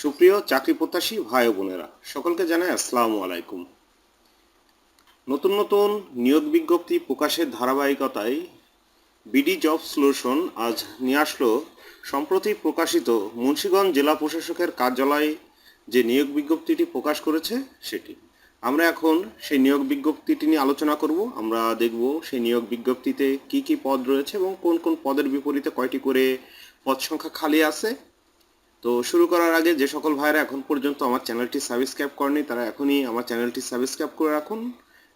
সুপ্রিয় চাকরি প্রত্যাশী ভাই বোনেরা, সকলকে জানাই আসসালামু আলাইকুম। নতুন নতুন নিয়োগ বিজ্ঞপ্তি প্রকাশের ধারাবাহিকতায় বিডি জব সলিউশন আজ নিয়ে আসলো। সম্প্রতি প্রকাশিত মুন্সিগঞ্জ জেলা প্রশাসকের কার্যালয়ে যে নিয়োগ বিজ্ঞপ্তিটি প্রকাশ করেছে, সেটি। আমরা এখন সেই নিয়োগ বিজ্ঞপ্তিটি নিয়ে আলোচনা করব। আমরা দেখব সেই নিয়োগ বিজ্ঞপ্তিতে কি কি পদ রয়েছে এবং কোন কোন পদের বিপরীতে কয়টি করে পদ সংখ্যা খালি আছে। তো শুরু করার আগে যে সকল ভাইরা এখন পর্যন্ত আমার চ্যানেলটি সাবস্ক্রাইব করেনি, তারা এখনই আমার চ্যানেলটি সাবস্ক্রাইব করে রাখুন।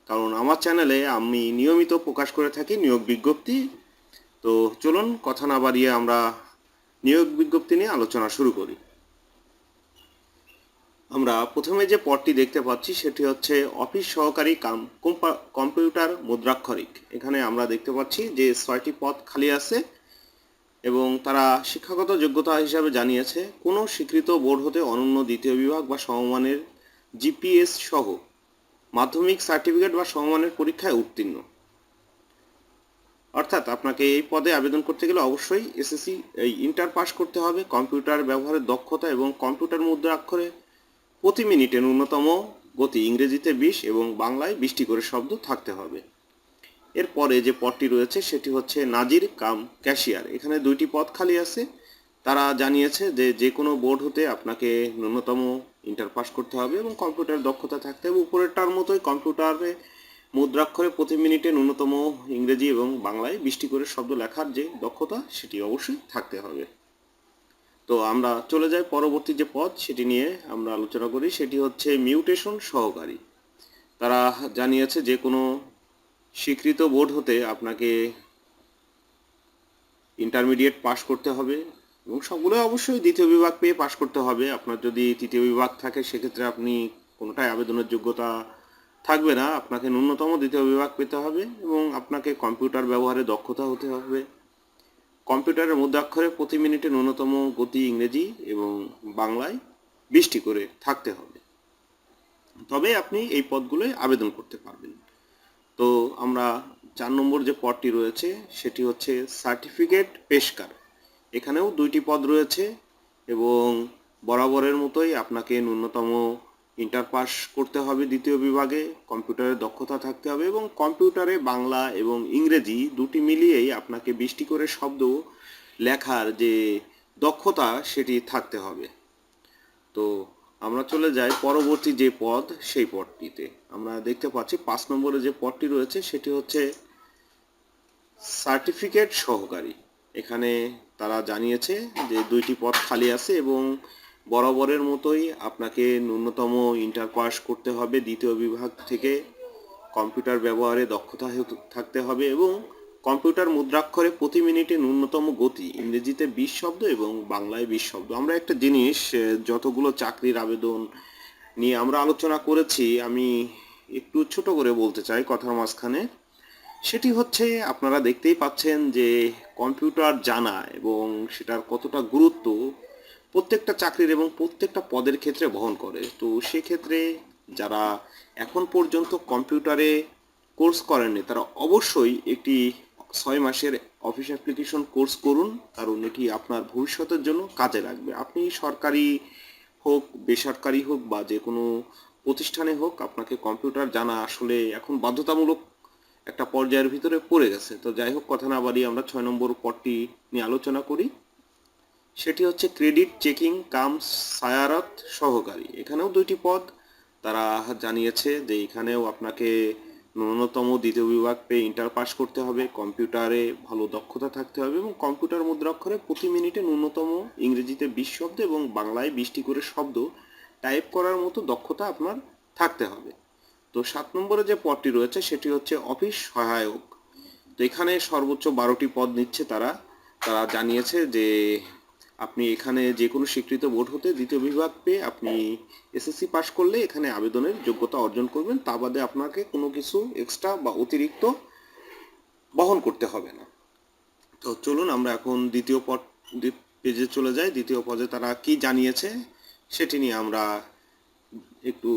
কারণ আমার চ্যানেলে আমি নিয়মিত প্রকাশ করে থাকি নিয়োগ বিজ্ঞপ্তি। তো চলুন কথা না বাড়িয়ে আমরা নিয়োগ বিজ্ঞপ্তি নিয়ে আলোচনা শুরু করি। আমরা প্রথমে যে পদটি দেখতে পাচ্ছি, সেটি হচ্ছে অফিস সহকারী কাম, কম্পা- কম্পিউটার মুদ্রাক্ষরিক। এখানে আমরা দেখতে পাচ্ছি যে ছয়টি পদ খালি আছে। এবং তারা শিক্ষাগত যোগ্যতা হিসাবে জানিয়েছে, কোনো স্বীকৃত বোর্ড হতে অনন্য দ্বিতীয় বিভাগ বা সমমানের জিপিএস সহ মাধ্যমিক সার্টিফিকেট বা সমমানের পরীক্ষায় উত্তীর্ণ। অর্থাৎ আপনাকে এই পদে আবেদন করতে গেলে অবশ্যই এসএসসি, এই ইন্টার পাস করতে হবে, কম্পিউটার ব্যবহারের দক্ষতা এবং কম্পিউটার মুদ্রাক্ষরে প্রতি মিনিটে ন্যূনতম গতি ইংরেজিতে বিশ এবং বাংলায় বিশটি করে শব্দ থাকতে হবে। এরপরে যে পদটি রয়েছে সেটি হচ্ছে নাজির কাম ক্যাশিয়ার। এখানে দুইটি পদ খালি আছে। তারা জানিয়েছে যে যে কোনো বোর্ড হতে আপনাকে ন্যূনতম ইন্টার পাস করতে হবে এবং কম্পিউটার দক্ষতা থাকতে হবে। উপরেরটার মতোই কম্পিউটারে মুদ্রাক্ষরে প্রতি মিনিটে ন্যূনতম ইংরেজি এবং বাংলায় বৃষ্টি করে শব্দ লেখার যে দক্ষতা, সেটি অবশ্যই থাকতে হবে। তো আমরা চলে যাই পরবর্তী যে পদ, সেটি নিয়ে আমরা আলোচনা করি। সেটি হচ্ছে মিউটেশন সহকারী। তারা জানিয়েছে যে কোনো স্বীকৃত বোর্ড হতে আপনাকে ইন্টারমিডিয়েট পাস করতে হবে এবং সবগুলো অবশ্যই দ্বিতীয় বিভাগ পেয়ে পাস করতে হবে। আপনার যদি তৃতীয় বিভাগ থাকে, সেক্ষেত্রে আপনি কোনোটাই আবেদনের যোগ্যতা থাকবে না। আপনাকে ন্যূনতম দ্বিতীয় বিভাগ পেতে হবে এবং আপনাকে কম্পিউটার ব্যবহারে দক্ষতা হতে হবে। কম্পিউটারের মুদ্রাক্ষরে প্রতি মিনিটে ন্যূনতম গতি ইংরেজি এবং বাংলায় বৃষ্টি করে থাকতে হবে। তবে আপনি এই পদগুলোয় আবেদন করতে পারবেন। তো আমরা চার নম্বর যে পদটি রয়েছে, সেটি হচ্ছে সার্টিফিকেট পেশকার। এখানেও দুইটি পদ রয়েছে এবং বরাবরের মতোই আপনাকে ন্যূনতম ইন্টার পাস করতে হবে দ্বিতীয় বিভাগে কম্পিউটারের দক্ষতা থাকতে হবে এবং কম্পিউটারে বাংলা এবং ইংরেজি দুটি মিলিয়েই আপনাকে বৃষ্টি করে শব্দ লেখার যে দক্ষতা, সেটি থাকতে হবে। তো আমরা চলে যাই পরবর্তী যে পদ, সেই পদটিতে। আমরা দেখতে পাচ্ছি পাঁচ নম্বরে যে পদটি রয়েছে, সেটি হচ্ছে সার্টিফিকেট সহকারী। এখানে তারা জানিয়েছে যে দুইটি পদ খালি আছে এবং বরাবরের মতোই আপনাকে ন্যূনতম ইন্টার পাস করতে হবে, দ্বিতীয় বিভাগ থেকে কম্পিউটার ব্যবহারে দক্ষতা থাকতে হবে এবং কম্পিউটার মুদ্রাক্ষরে প্রতি মিনিটে ন্যূনতম গতি, ইংরেজিতে বিশ শব্দ এবং বাংলায় বিশ শব্দ। আমরা একটা জিনিস যতগুলো চাকরির আবেদন নিয়ে আমরা আলোচনা করেছি, আমি একটু ছোট করে বলতে চাই কথার মাঝখানে। সেটি হচ্ছে, আপনারা দেখতেই পাচ্ছেন যে কম্পিউটার জানা এবং সেটার কতটা গুরুত্ব প্রত্যেকটা চাকরির এবং প্রত্যেকটা পদের ক্ষেত্রে বহন করে। তো সেক্ষেত্রে যারা এখন পর্যন্ত কম্পিউটারে কোর্স করেননি, তারা অবশ্যই একটি ছয় মাসের অফিস অ্যাপ্লিকেশন কোর্স করুন কারণ এটি আপনার ভবিষ্যতের জন্য কাজে লাগবে। আপনি সরকারি হোক, বেসরকারি হোক বা যে কোনো প্রতিষ্ঠানে হোক, আপনাকে কম্পিউটার জানা আসলে এখন বাধ্যতামূলক একটা পর্যায়ের ভিতরে পড়ে গেছে। তো যাই হোক, কথা না বাড়িয়ে আমরা ছয় নম্বর পদটি নিয়ে আলোচনা করি। সেটি হচ্ছে ক্রেডিট চেকিং কাম সায়ারত সহকারী। এখানেও দুইটি পদ, তারা জানিয়েছে যে এখানেও আপনাকে ন্যূনতম দ্বিতীয় বিভাগ পেয়ে ইন্টার পাস করতে হবে। কম্পিউটারে ভালো দক্ষতা থাকতে হবে এবং কম্পিউটার মুদ্রাক্ষরে প্রতি মিনিটে ন্যূনতম ইংরেজিতে বিশ শব্দ এবং বাংলায় বিশটি করে শব্দ টাইপ করার মতো দক্ষতা আপনার থাকতে হবে। তো সাত নম্বরে যে পদটি রয়েছে, সেটি হচ্ছে অফিস সহায়ক। তো এখানে সর্বোচ্চ বারোটি পদ নিচ্ছে তারা। তারা জানিয়েছে যে আপনি এখানে যে কোনো স্বীকৃত বোর্ড হতে দ্বিতীয় বিভাগ পেয়ে আপনি এসএসসি পাশ করলে এখানে আবেদনের যোগ্যতা অর্জন করবেন। তা বাদে আপনাকে কোনো কিছু এক্সট্রা বা অতিরিক্ত বহন করতে হবে না। তো চলুন আমরা এখন দ্বিতীয় পদ পেজে চলে যাই। দ্বিতীয় পদে তারা কি জানিয়েছে সেটি নিয়ে আমরা একটু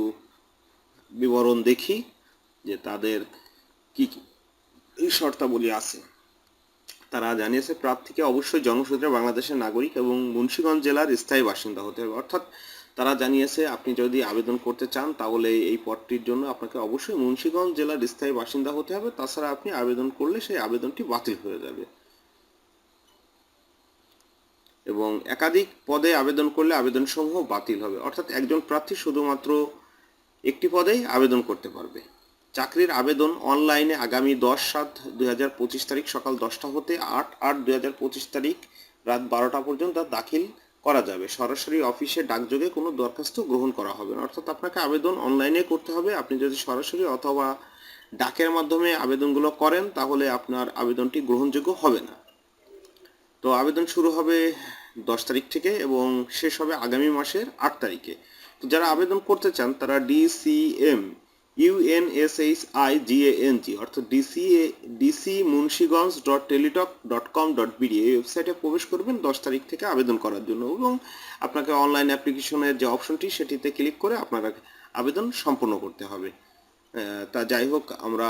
বিবরণ দেখি যে তাদের কি কি শর্তাবলী আছে। তারা জানিয়েছে, প্রার্থীকে অবশ্যই জন্মসূত্রে বাংলাদেশের নাগরিক এবং মুন্সিগঞ্জ জেলার স্থায়ী বাসিন্দা হতে হবে। অর্থাৎ তারা জানিয়েছে, আপনি যদি আবেদন করতে চান তাহলে এই পদটির জন্য আপনাকে অবশ্যই মুন্সিগঞ্জ জেলার স্থায়ী বাসিন্দা হতে হবে। তাছাড়া আপনি আবেদন করলে সেই আবেদনটি বাতিল হয়ে যাবে। এবং একাধিক পদে আবেদন করলে আবেদনসমূহ বাতিল হবে। অর্থাৎ একজন প্রার্থী শুধুমাত্র একটি পদেই আবেদন করতে পারবে। চাকরির আবেদন অনলাইনে আগামী দশ সাত দুই তারিখ সকাল দশটা হতে আট আট দুই তারিখ রাত বারোটা পর্যন্ত দাখিল করা যাবে। সরাসরি অফিসে ডাকযোগে কোনো দরখাস্ত গ্রহণ করা হবে না। অর্থাৎ আপনাকে আবেদন অনলাইনে করতে হবে। আপনি যদি সরাসরি অথবা ডাকের মাধ্যমে আবেদনগুলো করেন, তাহলে আপনার আবেদনটি গ্রহণযোগ্য হবে না। তো আবেদন শুরু হবে দশ তারিখ থেকে এবং শেষ হবে আগামী মাসের আট তারিখে। তো যারা আবেদন করতে চান, তারা ডিসিএম ইউএনএসএইচ আই জিএএনজি অর্থাৎ DCA DC Munshiganj dot Teletalk dot com dot BD এই ওয়েবসাইটে প্রবেশ করবেন দশ তারিখ থেকে আবেদন করার জন্য এবং আপনাকে অনলাইন অ্যাপ্লিকেশনের যে অপশনটি সেটিতে ক্লিক করে আপনার আবেদন সম্পন্ন করতে হবে। তা যাই হোক, আমরা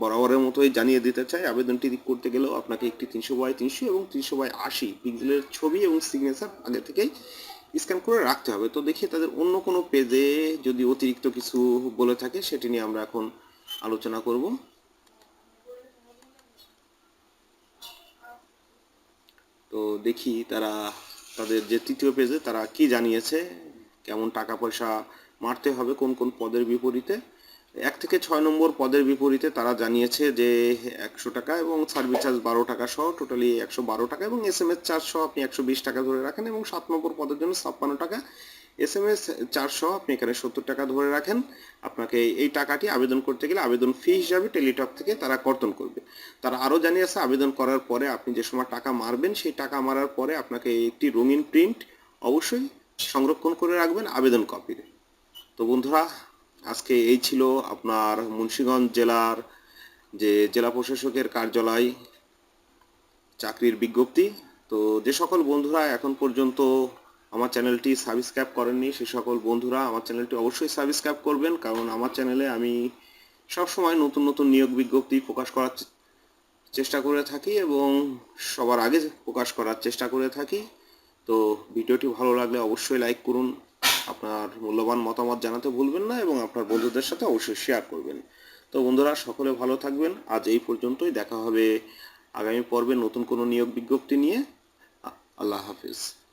বরাবরের মতোই জানিয়ে দিতে চাই, আবেদনটি করতে গেলেও আপনাকে একটি তিনশো বাই তিনশো এবং তিনশো বাই আশি পিক্সেলের ছবি এবং সিগনেচার আগে থেকেই স্ক্যান করে রাখতে হবে। তো দেখি তাদের অন্য কোনো পেজে যদি অতিরিক্ত কিছু বলে থাকে, সেটি নিয়ে আমরা এখন আলোচনা করব। তো দেখি তারা, তাদের যে তৃতীয় পেজে তারা কি জানিয়েছে, কেমন টাকা পয়সা মারতে হবে, কোন কোন পদের বিপরীতে। এক থেকে ছয় নম্বর পদের বিপরীতে তারা জানিয়েছে যে একশো টাকা এবং সার্ভিস চার্জ বারো টাকা সহ টোটালি একশো বারো টাকা এবং এস এম এস চার্জ সহ আপনি একশো বিশ টাকা ধরে রাখেন এবং সাত নম্বর পদের জন্য ছাপ্পান্ন টাকা। এস এম এস চার্জ সহ আপনি এখানে সত্তর টাকা ধরে রাখেন। আপনাকে এই টাকাটি আবেদন করতে গেলে আবেদন ফি হিসাবে টেলিটক থেকে তারা কর্তন করবে। তারা আরও জানিয়েছে আবেদন করার পরে আপনি যে সময় টাকা মারবেন, সেই টাকা মারার পরে আপনাকে একটি রঙিন প্রিন্ট অবশ্যই সংরক্ষণ করে রাখবেন আবেদন কপির তো বন্ধুরা আজকে এই ছিল আপনার মুন্সিগঞ্জ জেলার যে জেলা প্রশাসকের কার্যালয় চাকরির বিজ্ঞপ্তি। তো যে সকল বন্ধুরা এখন পর্যন্ত আমার চ্যানেলটি সাবস্ক্রাইব করেননি, সে সকল বন্ধুরা আমার চ্যানেলটি অবশ্যই সাবস্ক্রাইব করবেন, কারণ আমার চ্যানেলে আমি সবসময় নতুন নতুন নিয়োগ বিজ্ঞপ্তি প্রকাশ করার চেষ্টা করে থাকি এবং সবার আগে প্রকাশ করার চেষ্টা করে থাকি। তো ভিডিওটি ভালো লাগলে অবশ্যই লাইক করুন আপনার মূল্যবান মতামত জানাতে ভুলবেন না এবং আপনার বন্ধুদের সাথে অবশ্যই শেয়ার করবেন। তো বন্ধুরা, সকলে ভালো থাকবেন। আজ এই পর্যন্তই। দেখা হবে আগামী পর্বে নতুন কোনো নিয়োগ বিজ্ঞপ্তি নিয়ে। আল্লাহ হাফিজ।